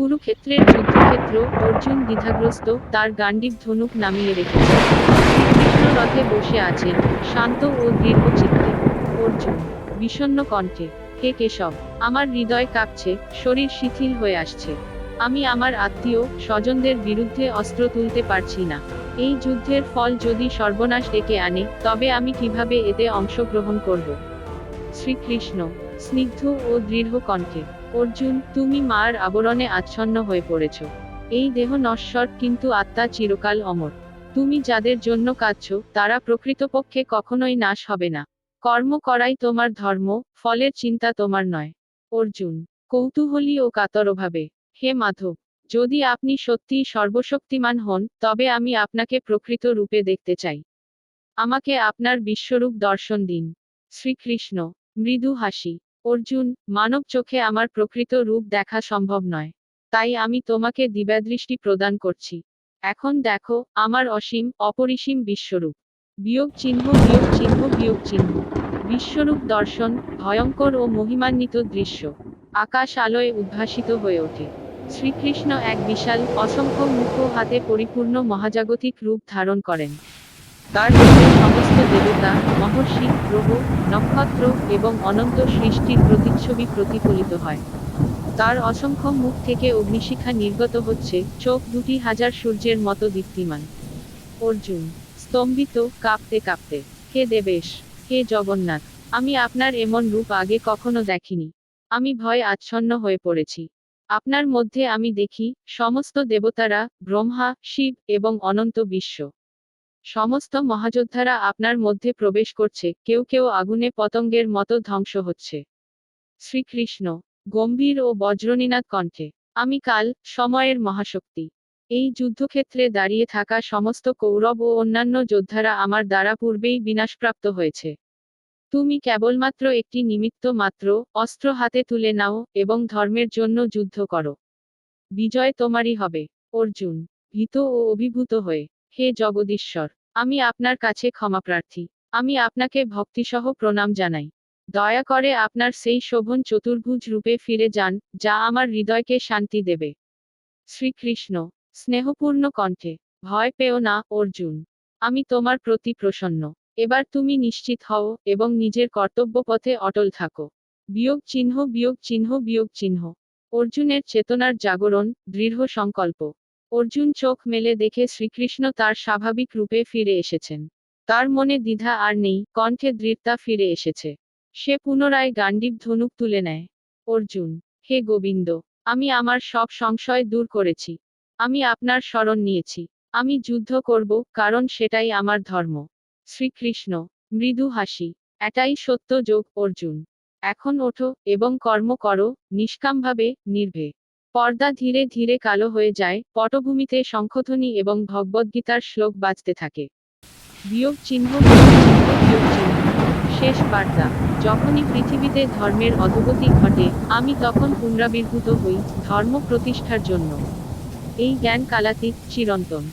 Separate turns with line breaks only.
কুরুক্ষেত্রের যুদ্ধক্ষেত্র অর্জুন দ্বিধাগ্রস্ত, তার গান্ডীব ধনুক নামিয়ে রেখেছে। শ্রীকৃষ্ণ রথে বসে আছেন, শান্ত ও দৃঢ় চিত্তে অর্জুন, বিষণ্ণ কণ্ঠে, হে কেশব, আমার হৃদয় কাঁপছে, শরীর শিথিল হয়ে আসছে। আমি আমার আত্মীয়, স্বজনদের বিরুদ্ধে অস্ত্র তুলতে পারছি না। এই যুদ্ধের ফল যদি সর্বনাশ ডেকে আনে, তবে আমি কীভাবে এতে অংশগ্রহণ করব? শ্রীকৃষ্ণ স্নিগ্ধ ও দৃঢ় কণ্ঠে, অর্জুন, তুমি মার আবরণে আচ্ছন্ন হয়ে পড়েছ। এই দেহ নশ্বর, কিন্তু আত্মা চিরকাল অমর। তুমি যাদের জন্য কাঁদছ, তারা প্রকৃতপক্ষে কখনোই নাশ হবে না। কর্ম করাই তোমার ধর্ম, ফলের চিন্তা তোমার নয়। অর্জুন, কৌতূহলী ও কাতরভাবে, হে মাধব, যদি আপনি সত্যিই সর্বশক্তিমান হন, তবে আমি আপনাকে প্রকৃত রূপে দেখতে চাই। আমাকে আপনার বিশ্বরূপ দর্শন দিন। শ্রীকৃষ্ণ, মৃদু হাসি। অর্জুন, মানব চোখে আমার প্রকৃত রূপ দেখা সম্ভব নয়। তাই আমি তোমাকে দিব্যাদৃষ্টি প্রদান করছি। এখন দেখো, আমার অসীম, অপরিসীম বিশ্বরূপ। বিয়োগ চিহ্ন বিয়োগ চিহ্ন বিয়োগ চিহ্ন। বিশ্বরূপ দর্শন, ভয়ঙ্কর ও মহিমান্বিত দৃশ্য। আকাশ আলোয় উদ্ভাসিত হয়ে ওঠে। শ্রীকৃষ্ণ এক বিশাল, অসংখ্য মুখ হাতে পরিপূর্ণ মহাজাগতিক রূপ ধারণ করেন। তার রূপে সমস্ত দেবতা, মহর্ষি গ্রহ নক্ষত্র এবং অনন্ত সৃষ্টির প্রতিচ্ছবি প্রতিফলিত হয়। তার অসংখ্য মুখ থেকে অগ্নিশিখা নির্গত হচ্ছে, চোখ দুটি হাজার সূর্যের মতো দীপ্তিমান। অর্জুন, স্তম্ভিত, কাঁপতে কাঁপতে, হে দেবেশ, হে জগন্নাথ, আমি আপনার এমন রূপ আগে কখনো দেখিনি। আমি ভয় আচ্ছন্ন হয়ে পড়েছি। আপনার মধ্যে আমি দেখি, সমস্ত দেবতারা ব্রহ্মা, শিব এবং অনন্ত বিশ্ব। সমস্ত মহাযোদ্ধারা আপনার মধ্যে প্রবেশ করছে, কেউ কেউ আগুনে পতঙ্গের মতো ধ্বংস হচ্ছে। শ্রীকৃষ্ণ, গম্ভীর ও বজ্রনীনাথ কণ্ঠে, আমি কাল, সময়ের মহাশক্তি। এই যুদ্ধক্ষেত্রে দাঁড়িয়ে থাকা সমস্ত কৌরব ও অন্যান্য যোদ্ধারা আমার দ্বারা পূর্বেই বিনাশপ্রাপ্ত হয়েছে। তুমি কেবলমাত্র একটি নিমিত্ত মাত্র, অস্ত্র হাতে তুলে নাও এবং ধর্মের জন্য যুদ্ধ করো। বিজয় তোমারই হবে, অর্জুন, ভীত ও অভিভূত হয়ে। হে জগদীশ্বর, আমি আপনার কাছে ক্ষমাপ্রার্থী আমি আপনাকে ভক্তিসহ প্রণাম জানাই। দয়া করে আপনার সেই শোভন চতুর্ভুজ রূপে ফিরে যান, যা আমার হৃদয়কে শান্তি দেবে। শ্রীকৃষ্ণ, স্নেহপূর্ণ কণ্ঠে, ভয় পেও না, অর্জুন। আমি তোমার প্রতি প্রসন্ন। এবার তুমি নিশ্চিত হও এবং নিজের কর্তব্য পথে অটল থাকো। বিয়োগ চিহ্ন বিয়োগ চিহ্ন বিয়োগ চিহ্ন। অর্জুনের চেতনার জাগরণ, দৃঢ় সংকল্প। অর্জুন চোখ মেলে দেখে শ্রীকৃষ্ণ তার স্বাভাবিক রূপে ফিরে এসেছেন। তার মনে দ্বিধা আর নেই, কণ্ঠে দৃঢ়তা ফিরে এসেছে। সে পুনরায় গান্ডীব ধনুক তুলে নেয়। অর্জুন, হে গোবিন্দ, আমি আমার সব সংশয় দূর করেছি। আমি আপনার শরণ নিয়েছি। আমি যুদ্ধ করব, কারণ সেটাই আমার ধর্ম। শ্রীকৃষ্ণ, মৃদু হাসি, এটাই সত্য যোগ অর্জুন। এখন ওঠো এবং কর্ম করো, নিষ্কামভাবে, নির্ভে। পর্দা ধীরে ধীরে কালো হয়ে যায়, পটভূমিতে শঙ্খধ্বনি এবং ভগবদ্গীতার শ্লোক বাজতে থাকে। বিয়োগ চিহ্ন শেষ বার্তা। যখনই পৃথিবীতে ধর্মের অধোগতি ঘটে, আমি তখন পুনরাবির্ভূত হই ধর্ম প্রতিষ্ঠার জন্য। এই জ্ঞান কালাতীত চিরন্তন।